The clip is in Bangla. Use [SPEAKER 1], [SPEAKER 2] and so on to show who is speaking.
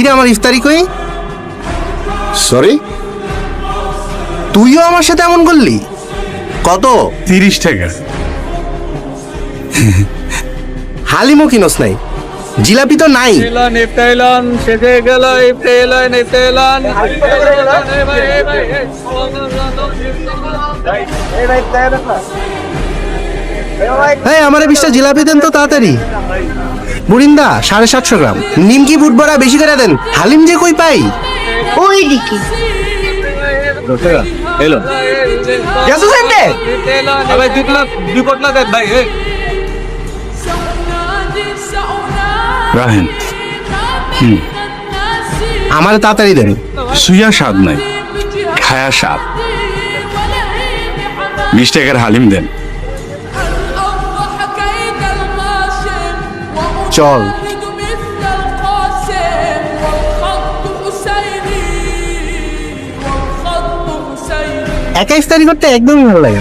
[SPEAKER 1] কিরে আমার ইফতারি কই?
[SPEAKER 2] সরি
[SPEAKER 1] তুইও আমার সাথে এমন করলি? কত?
[SPEAKER 2] তিরিশ টাকা।
[SPEAKER 1] হালিমও কিনস নাই। জিলাপি তো নাই। হ্যাঁ আমার বিশটা জিলাপি দেন তো তাড়াতাড়ি। বুরিন্দা সাড়ে সাতশো গ্রাম। নিমকি বুট বড়া বেশি করে দেন। হালিম যে কই পাই?
[SPEAKER 3] ওই দিকে
[SPEAKER 4] এলো।
[SPEAKER 1] গেছো সেন্টে
[SPEAKER 4] ভাই দুই দুই পটলা দেন ভাই এই।
[SPEAKER 2] রাহেন
[SPEAKER 1] আমার তাড়াতাড়ি দেন।
[SPEAKER 2] সুইয়া স্বাদ নাই খায়া স্বাদ। বিশ টাকার হালিম দেন।
[SPEAKER 1] চল একা ইফতারি করতে একদমই ভালো লাগে।